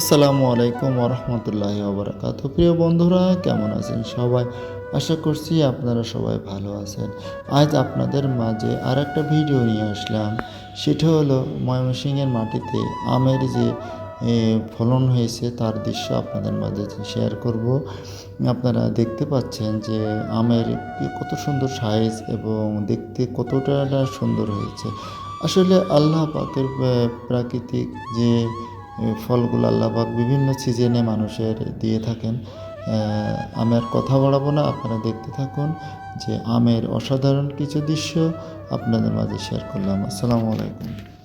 আসসালামু আলাইকুম ওরহমতুল্লাহ ওবরাকাত। প্রিয় বন্ধুরা, কেমন আছেন সবাই? আশা করছি আপনারা সবাই ভালো আছেন। আজ আপনাদের মাঝে আর একটা ভিডিও নিয়ে আসলাম। সেটা হলো ময়মনসিংহের মাটিতে আমের যে ফলন হয়েছে, তার দৃশ্য আপনাদের মাঝে শেয়ার করব। আপনারা দেখতে পাচ্ছেন যে আমের কত সুন্দর সাইজ এবং দেখতে কতটা সুন্দর হয়েছে। আসলে আল্লাহ পাকের প্রাকৃতিক যে ফলগুলো আল্লাহবাক বিভিন্ন সিজনে মানুষের দিয়ে থাকেন। আহ, আমি আর কথা বাড়াবো না আপনারা দেখতে থাকুন যে আমের অসাধারণ কিছু দৃশ্য আপনাদের মাঝে শেয়ার করলাম। আসসালামু আলাইকুম।